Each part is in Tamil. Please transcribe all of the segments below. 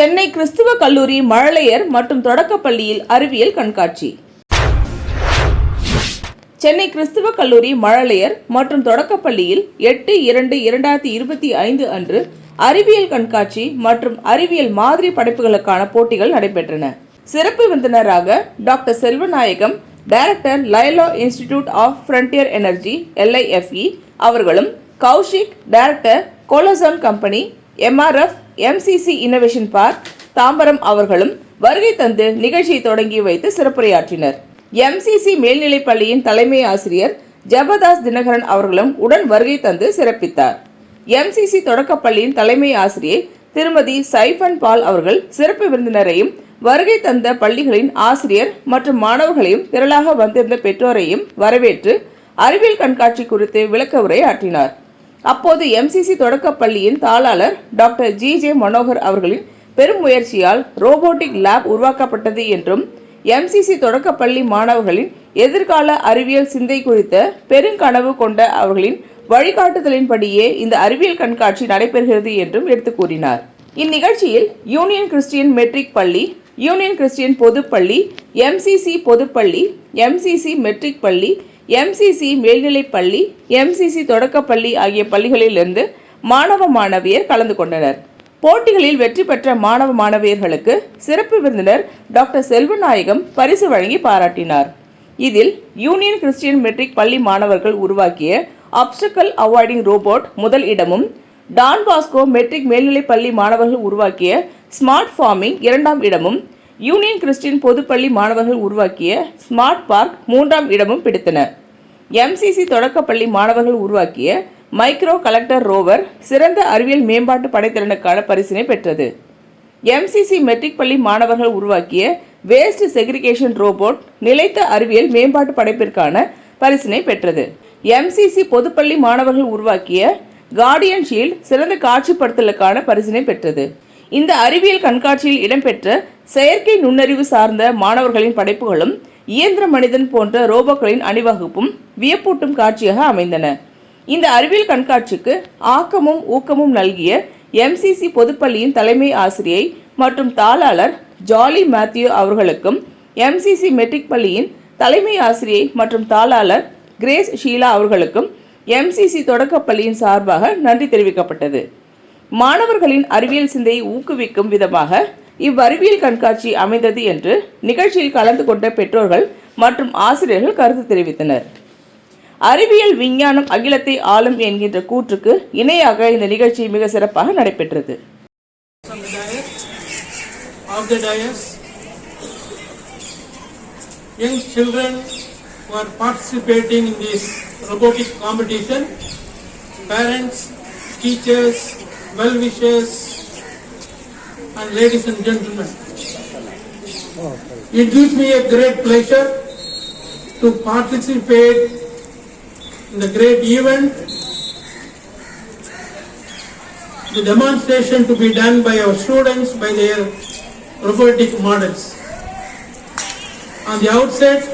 சென்னை கிறிஸ்துவ கல்லூரி மழலையர் மற்றும் தொடக்கப்பள்ளியில் அறிவியல் கண்காட்சி. சென்னை கிறிஸ்துவ கல்லூரி மழலையர் மற்றும் தொடக்கப்பள்ளியில் எட்டு இரண்டு இரண்டாயிரத்தி இருபத்தி ஐந்து அன்று அறிவியல் கண்காட்சி மற்றும் அறிவியல் மாதிரி படைப்புகளுக்கான போட்டிகள் நடைபெற்றன. சிறப்பு விருந்தினராக doctor Selvanayagam director Laila Institute of Frontier Energy LIFE அவர்களும் Kaushik director கோலோசன் company MRF MCC Innovation Park Tambaram அவர்களும் வருகை தந்து நிகழ்ச்சியை தொடங்கி வைத்து சிறப்புரையாற்றினர். எம்சிசி மேல்நிலைப் பள்ளியின் தலைமை ஆசிரியர் ஜபதாஸ் தினகரன் அவர்களும் உடன் வருகை தந்து சிறப்பித்தார். எம்சிசி தொடக்கப்பள்ளியின் தலைமை ஆசிரியை திருமதி சைஃபன் பால் அவர்கள் சிறப்பு விருந்தினரையும் வருகை தந்த பள்ளிகளின் ஆசிரியர் மற்றும் மாணவர்களையும் திரளாக வந்திருந்த பெற்றோரையும் வரவேற்று அறிவியல் கண்காட்சி குறித்து விளக்க உரை ஆற்றினார் அப்போது எம்சிசி தொடக்கப்பள்ளியின் தாளாளர் டாக்டர் ஜி ஜே மனோகர் அவர்களின் பெரும் முயற்சியால் ரோபோட்டிக் லேப் உருவாக்கப்பட்டது என்றும் எம்சிசி தொடக்கப்பள்ளி மாணவர்களின் எதிர்கால அறிவியல் சிந்தை குறித்த பெருங்கனவு கொண்ட அவர்களின் வழிகாட்டுதலின்படியே இந்த அறிவியல் கண்காட்சி நடைபெறுகிறது என்றும் எடுத்து கூறினார். இந்நிகழ்ச்சியில் யூனியன் கிறிஸ்டியன் மெட்ரிக் பள்ளி யூனியன் கிறிஸ்டியன் பொதுப்பள்ளி எம்சிசி பொதுப்பள்ளி எம்சிசி மெட்ரிக் பள்ளி எம்சிசி மேல்நிலைப்பள்ளி எம்சிசி தொடக்கப்பள்ளி ஆகிய பள்ளிகளிலிருந்து மாணவ மாணவியர் கலந்து கொண்டனர். போட்டிகளில் வெற்றி பெற்ற மாணவ மாணவியர்களுக்கு சிறப்பு விருந்தினர் டாக்டர் செல்வநாயகம் பரிசு வழங்கி பாராட்டினார். இதில் யூனியன் கிறிஸ்டியன் மெட்ரிக் பள்ளி மாணவர்கள் உருவாக்கிய அப்சக்கல் அவாய்டிங் ரோபோட் முதல் இடமும் டான் பாஸ்கோ மெட்ரிக் மேல்நிலைப் பள்ளி மாணவர்கள் உருவாக்கிய ஸ்மார்ட் ஃபார்மிங் இரண்டாம் இடமும் யூனியன் கிறிஸ்டின் பொதுப்பள்ளி மாணவர்கள் உருவாக்கிய ஸ்மார்ட் பார்க் மூன்றாம் இடமும் பிடித்தன. எம்சிசி தொடக்கப்பள்ளி மாணவர்கள் உருவாக்கிய மைக்ரோ கலெக்டர் ரோவர் சிறந்த அறிவியல் மேம்பாட்டு படைத்திறனுக்கான பரிசினை பெற்றது. எம்சிசி மெட்ரிக் பள்ளி மாணவர்கள் உருவாக்கிய வேஸ்ட் செக்ரிகேஷன் ரோபோட் நிலைத்த அறிவியல் மேம்பாட்டு படைப்பிற்கான பரிசினை பெற்றது. எம்சிசி பொதுப்பள்ளி மாணவர்கள் உருவாக்கிய கார்டியன் ஷீல்ட் சிறந்த காட்சிப்படுத்தலுக்கான பரிசினை பெற்றது. இந்த அறிவியல் கண்காட்சியில் இடம்பெற்ற செயற்கை நுண்ணறிவு சார்ந்த மாணவர்களின் படைப்புகளும் இயந்திர மனிதன் போன்ற ரோபோக்களின் அணிவகுப்பும் வியப்பூட்டும் காட்சியாக அமைந்தன. இந்த அறிவியல் கண்காட்சிக்கு ஆக்கமும் ஊக்கமும் நல்கிய எம்சிசி பொதுப்பள்ளியின் தலைமை ஆசிரியை மற்றும் தாளாளர் ஜாலி மேத்யூ அவர்களுக்கும் எம்சிசி மெட்ரிக் பள்ளியின் தலைமை ஆசிரியை மற்றும் தாளாளர் கிரேஸ் ஷீலா அவர்களுக்கும் எம்சிசி தொடக்கப்பள்ளியின் சார்பாக நன்றி தெரிவிக்கப்பட்டது. மாணவர்களின் அறிவியல் சிந்தையை ஊக்குவிக்கும் விதமாக இவ்வறிவியல் கண்காட்சி அமைந்தது என்று நிகழ்ச்சியில் கலந்து கொண்ட பெற்றோர்கள் மற்றும் ஆசிரியர்கள் கருத்து தெரிவித்தனர். அறிவியல் விஞ்ஞானம் அகிலத்தை ஆளும் என்கின்ற கூற்றுக்கு இணையாக இந்த நிகழ்ச்சி மிக சிறப்பாக நடைபெற்றது. Young children who are participating in this robotic competition, parents, teachers, well-wishers, and ladies and gentlemen. It gives me a great pleasure to participate in the great event the demonstration to be done by our students by their robotic models. On the outset,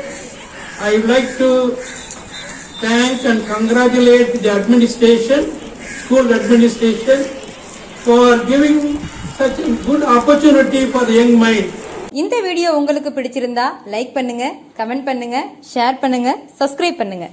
I would like to thank and congratulate the administration, school administration, for giving such a good opportunity for the young mind. இந்த வீடியோ உங்களுக்கு பிடிச்சிருந்தா லைக் பண்ணுங்க கமெண்ட் பண்ணுங்க ஷேர் பண்ணுங்க சப்ஸ்கிரைப் பண்ணுங்க